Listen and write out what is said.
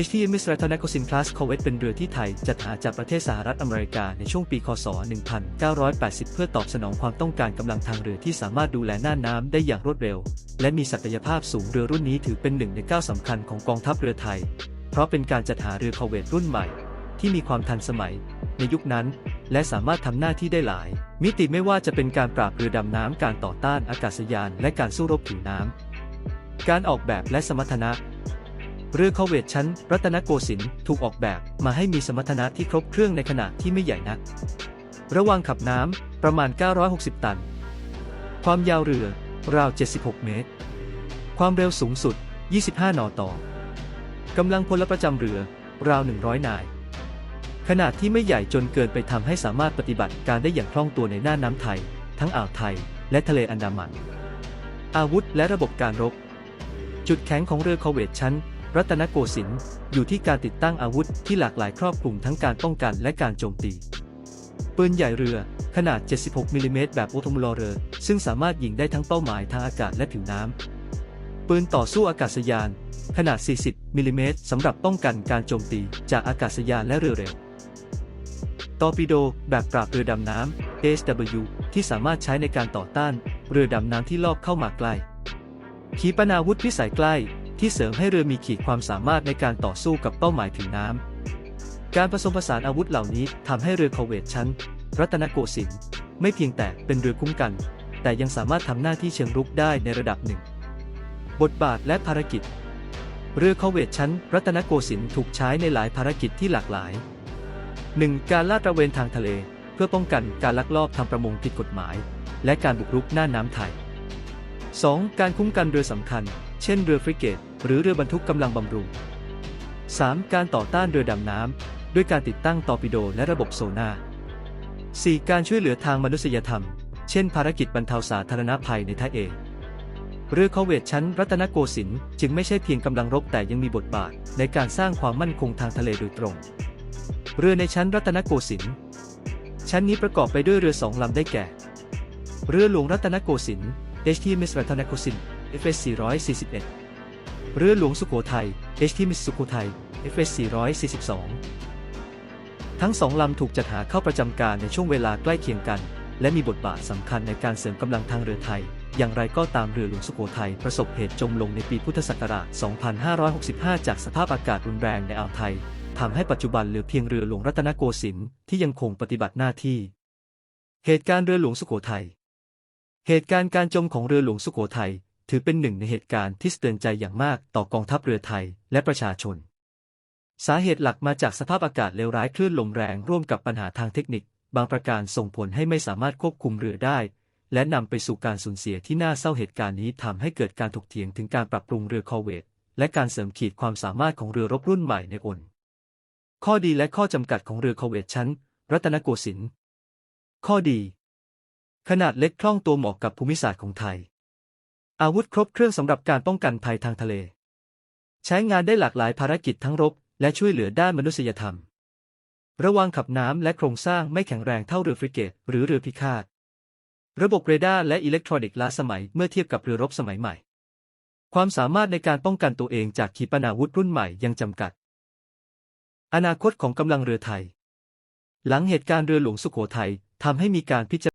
HTMS r a t a n a c o s i n Class Corvette เป็นเรือที่ไทยจัดหาจากประเทศสหรัฐอเมริกาในช่วงปี คศ 1980 เพื่อตอบสนองความต้องการกำลังทางเรือที่สามารถดูแลหน้าน้ำได้อย่างรวดเร็ว และมีศักยภาพสูงเรือรุ่นนี้ถือเป็นหนึ่งในก้าวสำคัญของกองทัพเรือไทย เพราะเป็นการจัดหาเรือคอร์เวตรุ่นใหม่ ที่มีความทันสมัย ในยุคนั้น และสามารถทำหน้าที่ได้หลาย มิติไม่ว่าจะเป็นการปราบเรือดำน้ำการต่อต้านอากาศยาน และการสู้รบผิวน้ำการออกแบบและสมรรถนะ เรือคอเวตชั้น รัตนโกสินทร์ถูกออกแบบมาให้มีสมรรถนะที่ครบเครื่องในขนาดที่ไม่ใหญ่นัก ระว่างขับน้ำประมาณ 960 ตัน ความยาวเรือ ราว 76 เมตร ความเร็วสูงสุด 25 นอต่อกำลังพลประจำเรือ ราว 100 นาย ขนาดที่ไม่ใหญ่จนเกินไปทำให้สามารถปฏิบัติการได้อย่างคล่องตัวในหน้าน้ำไทย ทั้งอ่าวไทย และทะเลอันดามัน อาวุธและระบบการรบ จุดแข็งของเรือคอเวตชั้น รัตนโกสินทร์อยู่ที่การติดตั้งอาวุธที่หลากหลายครอบคลุมทั้งการป้องกันและการโจมตี ปืนใหญ่เรือขนาด 76มิลลิเมตรแบบโอโตมโลเรอร์ซึ่งสามารถยิงได้ทั้งเป้าหมายทางอากาศและผิวน้ำ ปืนต่อสู้อากาศยาน ขนาด 40มิลลิเมตรสำหรับป้องกันการโจมตีจากอากาศยานและเรือเร็วตอร์ปิโดแบบปราบเรือดำน้ำ SW ที่สามารถใช้ในการต่อต้าน เรือดำน้ำที่ลอบเข้ามาใกล้ขีปนาวุธพิสัยใกล้ ที่เสริมให้เรือมีขีดความสามารถในการต่อสู้กับเป้าหมายผิวน้ำ การผสมผสานอาวุธเหล่านี้ทำให้เรือคอเวตชั้น รัตนโกสินทร์ไม่เพียงแต่เป็นเรือคุ้มกัน แต่ยังสามารถทำหน้าที่เชิงรุกได้ในระดับหนึ่ง บทบาทและภารกิจ เรือคอเวตชั้น รัตนโกสินทร์ถูกใช้ในหลายภารกิจที่หลากหลาย 1. การลาดตระเวนทางทะเล เพื่อป้องกันการลักลอบทำประมงผิดกฎหมาย และการบุกรุกหน้าน้ำไทย 2. การคุ้มกันเรือสำคัญ เช่นเรือฟริเกต หรือเรือบรรทุกกำลังบำรุง 3. การต่อต้านเรือดำน้ำด้วยการติดตั้งตอร์ปิโดและระบบโซนาร์ 4. การช่วยเหลือทางมนุษยธรรม เช่นภารกิจบรรเทาสาธารณภัยในทะเลเรือคอเวตชั้นรัตนโกสินทร์จึงไม่ใช่เพียงกำลังรบแต่ยังมีบทบาท ในการสร้างความมั่นคงทางทะเลโดยตรง เรือในชั้นรัตนโกสินทร์ชั้นนี้ประกอบไปด้วยเรือสองลำได้แก่ เรือหลวงรัตนโกสินทร์ HTMS รัตนโกสินทร์ FS 441 เรือหลวงสุโขทัย HTMS สุโขทัย FS 442 ทั้งสองลำถูกจัดหาเข้าประจำการในช่วงเวลาใกล้เคียงกัน และมีบทบาทสำคัญในการเสริมกำลังทางเรือไทย อย่างไรก็ตามเรือหลวงสุโขทัยประสบเหตุจมลงในปีพุทธศักราช 2565 จากสภาพอากาศรุนแรงในอ่าวไทยทำให้ปัจจุบันเหลือเพียงเรือหลวงรัตนโกสินทร์ที่ยังคงปฏิบัติหน้าที่ เหตุการณ์เรือหลวงสุโขทัย เหตุการณ์การจมของเรือหลวงสุโขทัย ถือเป็นหนึ่งในเหตุการณ์ที่สะเตือนใจอย่างมากต่อกองทัพเรือไทยและประชาชน สาเหตุหลักมาจากสภาพอากาศเลวร้ายคลื่นลมแรงร่วมกับปัญหาทางเทคนิค บางประการส่งผลให้ไม่สามารถควบคุมเรือได้ และนำไปสู่การสูญเสียที่น่าเศร้าเหตุการณ์นี้ทำให้เกิดการถกเถียงถึงการปรับปรุงเรือคอเวตและการเสริมขีดความสามารถของเรือรบรุ่นใหม่ในอนข้อดีและข้อจำกัดของเรือคอเวตชั้น รัตนโกสินทร์ข้อดี ขนาดเล็กคล่องตัวเหมาะกับภูมิศาสตร์ของไทย อาวุธครบเครื่องสำหรับการป้องกันภัยทางทะเล ใช้งานได้หลากหลายภารกิจทั้งรบ และช่วยเหลือด้านมนุษยธรรม ระวังขับน้ำและโครงสร้างไม่แข็งแรงเท่าเรือฟริเกต หรือเรือพิฆาต ระบบเรดาร์และอิเล็กทรอนิกส์ล้าสมัยเมื่อเทียบกับเรือรบสมัยใหม่ ความสามารถในการป้องกันตัวเองจากขีปนาวุธรุ่นใหม่ยังจำกัด อนาคตของกำลังเรือไทย หลังเหตุการณ์เรือหลวงสุโขทัยทำให้มีการพิจาร